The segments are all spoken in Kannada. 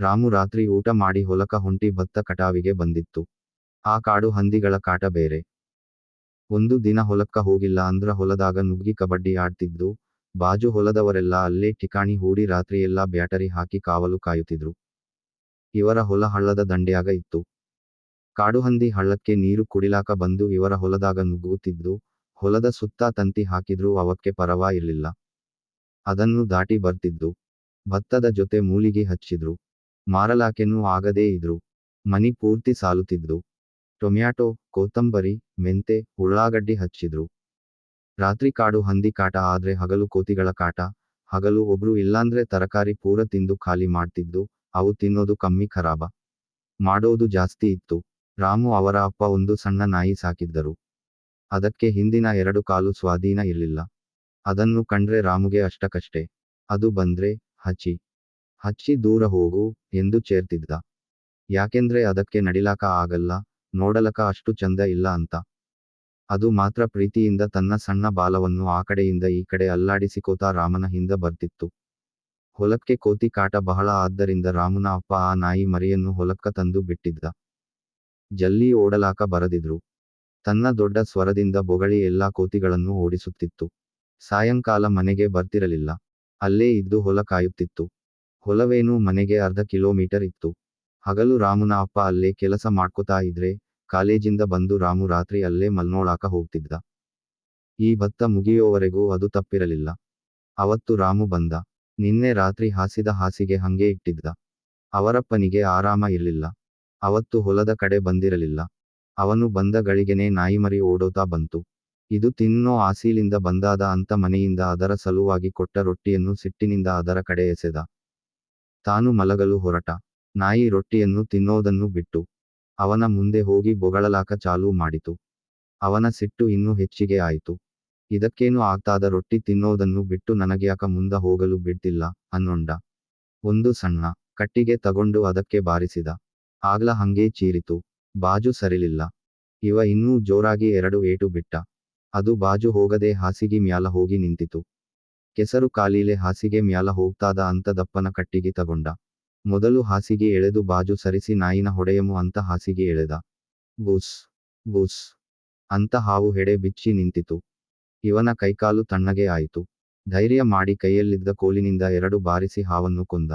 ರಾಮು ರಾತ್ರಿ ಊಟ ಮಾಡಿ ಹೊಲಕ ಹೊಂಟಿ ಭತ್ತ ಕಟಾವಿಗೆ ಬಂದಿತ್ತು. ಆ ಕಾಡು ಹಂದಿಗಳ ಕಾಟ ಬೇರೆ. ಒಂದು ದಿನ ಹೊಲಕ್ಕ ಹೋಗಿಲ್ಲ ಅಂದ್ರ ಹೊಲದಾಗ ನುಗ್ಗಿ ಕಬಡ್ಡಿ ಆಡ್ತಿದ್ದು ಬಾಜು ಹೊಲದವರೆಲ್ಲ ಅಲ್ಲೇ ಠಿಕಾಣಿ ಹೂಡಿ ರಾತ್ರಿಯೆಲ್ಲ ಬ್ಯಾಟರಿ ಹಾಕಿ ಕಾವಲು ಕಾಯುತ್ತಿದ್ರು. ಇವರ ಹೊಲ ಹಳ್ಳದ ದಂಡ್ಯಾಗ ಇತ್ತು. ಕಾಡುಹಂದಿ ಹಳ್ಳಕ್ಕೆ ನೀರು ಕುಡಿಲಾಕ ಬಂದು ಇವರ ಹೊಲದಾಗ ನುಗ್ಗುತ್ತಿದ್ದು ಹೊಲದ ಸುತ್ತ ತಂತಿ ಹಾಕಿದ್ರೂ ಅವಕ್ಕೆ ಪರವಾ ಇರಲಿಲ್ಲ ಅದನ್ನು ದಾಟಿ ಬರ್ತಿದ್ದು ಭತ್ತದ ಜೊತೆ ಮೂಲಿಗೆ ಹಚ್ಚಿದ್ರು. ಮಾರಲಾಕೆನೂ ಆಗದೇ ಇದ್ರು. ಮನಿ ಪೂರ್ತಿ ಸಾಲುತ್ತಿದ್ದು ಟೊಮ್ಯಾಟೊ ಕೋತಂಬರಿ ಮೆಂತೆ, ಉಳ್ಳಾಗಡ್ಡಿ ಹಚ್ಚಿದ್ರು. ರಾತ್ರಿ ಕಾಡು ಹಂದಿ ಕಾಟ ಆದ್ರೆ ಹಗಲು ಕೋತಿಗಳ ಕಾಟ. ಹಗಲು ಒಬ್ರು ಇಲ್ಲಾಂದ್ರೆ ತರಕಾರಿ ಪೂರ ತಿಂದು ಖಾಲಿ ಮಾಡ್ತಿದ್ದು, ಅವು ತಿನ್ನೋದು ಕಮ್ಮಿ ಖರಾಬ. ಮಾಡೋದು ಜಾಸ್ತಿ ಇತ್ತು. ರಾಮು ಅವರ ಅಪ್ಪ ಒಂದು ಸಣ್ಣ ನಾಯಿ ಸಾಕಿದ್ದರು. ಅದಕ್ಕೆ ಹಿಂದಿನ ಎರಡು ಕಾಲು ಸ್ವಾಧೀನ ಇರಲಿಲ್ಲ. ಅದನ್ನು ಕಂಡ್ರೆ ರಾಮುಗೆ ಅಷ್ಟಕಷ್ಟೇ. ಅದು ಬಂದ್ರೆ ಹಚ್ಚಿ ಹಚ್ಚಿ ದೂರ ಹೋಗು ಎಂದು ಚೇರ್ತಿದ್ದ. ಯಾಕೆಂದ್ರೆ ಅದಕ್ಕೆ ನಡಿಲಾಕ ಆಗಲ್ಲ, ನೋಡಲಕ ಅಷ್ಟು ಚಂದ ಇಲ್ಲ ಅಂತ. ಅದು ಮಾತ್ರ ಪ್ರೀತಿಯಿಂದ ತನ್ನ ಸಣ್ಣ ಬಾಲವನ್ನು ಆ ಕಡೆಯಿಂದ ಈ ಕಡೆ ಅಲ್ಲಾಡಿಸಿಕೋತಾ ರಾಮನ ಹಿಂದ ಬರ್ತಿತ್ತು. ಹೊಲಕ್ಕೆ ಕೋತಿ ಕಾಟ ಬಹಳ ಆದ್ದರಿಂದ ರಾಮನ ಅಪ್ಪ ಆ ನಾಯಿ ಮರಿಯನ್ನು ಹೊಲಕ್ಕ ತಂದು ಬಿಟ್ಟಿದ್ದ. ಜಲ್ಲಿ ಓಡಲಾಕ ಬರದಿದ್ರು. ತನ್ನ ದೊಡ್ಡ ಸ್ವರದಿಂದ ಬೊಗಳಿ ಎಲ್ಲಾ ಕೋತಿಗಳನ್ನು ಓಡಿಸುತ್ತಿತ್ತು. ಸಾಯಂಕಾಲ ಮನೆಗೆ ಬರ್ತಿರಲಿಲ್ಲ. ಅಲ್ಲೇ ಇದ್ದು ಹೊಲ ಕಾಯುತ್ತಿತ್ತು. ಹೊಲವೇನೂ ಮನೆಗೆ ಅರ್ಧ ಕಿಲೋಮೀಟರ್ ಇತ್ತು. ಹಗಲು ರಾಮನ ಅಪ್ಪ ಅಲ್ಲೇ ಕೆಲಸ ಮಾಡ್ಕೋತಾ ಇದ್ರೆ, ಕಾಲೇಜಿಂದ ಬಂದು ರಾಮು ರಾತ್ರಿ ಅಲ್ಲೇ ಮಲ್ನೋಳಾಕ ಹೋಗ್ತಿದ್ದ. ಈ ಭತ್ತ ಮುಗಿಯೋವರೆಗೂ ಅದು ತಪ್ಪಿರಲಿಲ್ಲ. ಅವತ್ತು ರಾಮು ಬಂದ. ನಿನ್ನೆ ರಾತ್ರಿ ಹಾಸಿದ ಹಾಸಿಗೆ ಹಂಗೆ ಇಟ್ಟಿದ್ದ. ಅವರಪ್ಪನಿಗೆ ಆರಾಮ ಇರಲಿಲ್ಲ. ಅವತ್ತು ಹೊಲದ ಕಡೆ ಬಂದಿರಲಿಲ್ಲ. ಅವನು ಬಂದ ಗಳಿಗೆನೆ ನಾಯಿಮರಿ ಓಡೋತಾ ಬಂತು. ಇದು ತಿನ್ನೋ ಆಸೀಲಿಂದ ಬಂದಾದ ಅಂತ ಮನೆಯಿಂದ ಅದರ ಸಲುವಾಗಿ ಕೊಟ್ಟ ರೊಟ್ಟಿಯನ್ನು ಸಿಟ್ಟಿನಿಂದ ಅದರ ಕಡೆ ಎಸೆದ. ತಾನು ಮಲಗಲು ಹೊರಟ. ನಾಯಿ ರೊಟ್ಟಿಯನ್ನು ತಿನ್ನೋದನ್ನು ಬಿಟ್ಟು ಅವನ ಮುಂದೆ ಹೋಗಿ ಬೊಗಳಲಾಕ ಚಾಲೂ ಮಾಡಿತು. ಅವನ ಸಿಟ್ಟು ಇನ್ನೂ ಹೆಚ್ಚಿಗೆ ಆಯಿತು. ಇದಕ್ಕೇನು ಆಗ್ತಾದ ರೊಟ್ಟಿ ತಿನ್ನೋದನ್ನು ಬಿಟ್ಟು ನನಗ್ಯಾಕ ಮುಂದ ಹೋಗಲು ಬಿಡ್ತಿಲ್ಲ ಅನ್ನೊಂಡ. ಒಂದು ಸಣ್ಣ ಕಟ್ಟಿಗೆ ತಗೊಂಡು ಅದಕ್ಕೆ ಬಾರಿಸಿದ. ಆಗ್ಲ ಹಂಗೇ ಚೀರಿತು. ಬಾಜು ಸರಿಲಿಲ್ಲ. ಇವ ಇನ್ನೂ ಜೋರಾಗಿ ಎರಡು ಏಟು ಬಿಟ್ಟ. ಅದು ಬಾಜು ಹೋಗದೆ ಹಾಸಿಗೆ ಮ್ಯಾಲ ಹೋಗಿ ನಿಂತಿತು. ಕೆಸರು ಕಾಲಿಲೆ ಹಾಸಿಗೆ ಮ್ಯಾಲ ಹೋಗ್ತಾದ ಅಂತ ದಪ್ಪನ ಕಟ್ಟಿಗೆ ತಗೊಂಡ. ಮೊದಲು ಹಾಸಿಗೆ ಎಳೆದು ಬಾಜು ಸರಿಸಿ ನಾಯಿನ ಹೊಡೆಯಮು ಅಂತ ಹಾಸಿಗೆ ಎಳೆದ. ಬೂಸ್ ಬೂಸ್, ಅಂತ ಹಾವು ಹೆಡೆ ಬಿಚ್ಚಿ ನಿಂತಿತು. ಇವನ ಕೈಕಾಲು ತಣ್ಣಗೆ ಆಯಿತು. ಧೈರ್ಯ ಮಾಡಿ ಕೈಯಲ್ಲಿದ್ದ ಕೋಲಿನಿಂದ ಎರಡು ಬಾರಿಸಿ ಹಾವನ್ನು ಕೊಂದ.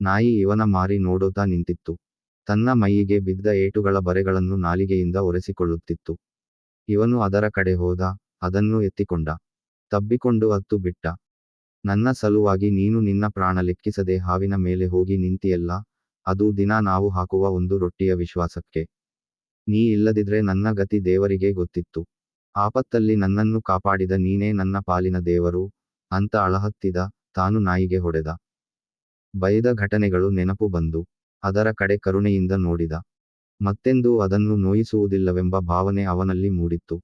ನಾಯಿ ಇವನ ಮಾರಿ ನೋಡೋತಾ ನಿಂತಿತ್ತು. ತನ್ನ ಮೈಯಿಗೆ ಬಿದ್ದ ಏಟುಗಳ ಬರೆಗಳನ್ನು ನಾಲಿಗೆಯಿಂದ ಒರೆಸಿಕೊಳ್ಳುತ್ತಿತ್ತು. ಇವನು ಅದರ ಕಡೆ ಹೋದ, ಅದನ್ನು ಎತ್ತಿಕೊಂಡ. ತಬ್ಬಿಕೊಂಡು ಅತ್ತು ಬಿಟ್ಟ. ನನ್ನ ಸಲುವಾಗಿ ನೀನು ನಿನ್ನ ಪ್ರಾಣ ಲೆಕ್ಕಿಸದೆ ಹಾವಿನ ಮೇಲೆ ಹೋಗಿ ನಿಂತಿಯಲ್ಲ, ಅದು ದಿನ ನಾವು ಹಾಕುವ ಒಂದು ರೊಟ್ಟಿಯ ವಿಶ್ವಾಸಕ್ಕೆ. ನೀ ಇಲ್ಲದಿದ್ರೆ ನನ್ನ ಗತಿ ದೇವರಿಗೆ ಗೊತ್ತಿತ್ತು. ಆಪತ್ತಲ್ಲಿ ನನ್ನನ್ನು ಕಾಪಾಡಿದ ನೀನೇ ನನ್ನ ಪಾಲಿನ ದೇವರು, ಅಂತ ಅಳಹತ್ತಿದ ತಾನು ನಾಯಿಗೆ ಹೊಡೆದ. ಬಯದ ಘಟನೆಗಳು ನೆನಪು ಬಂದು, ಅದರ ಕಡೆ ಕರುಣೆಯಿಂದ ನೋಡಿದ. ಮತ್ತೆಂದೂ ಅದನ್ನು ನೋಯಿಸುವುದಿಲ್ಲವೆಂಬ ಭಾವನೆ ಅವನಲ್ಲಿ ಮೂಡಿತ್ತು.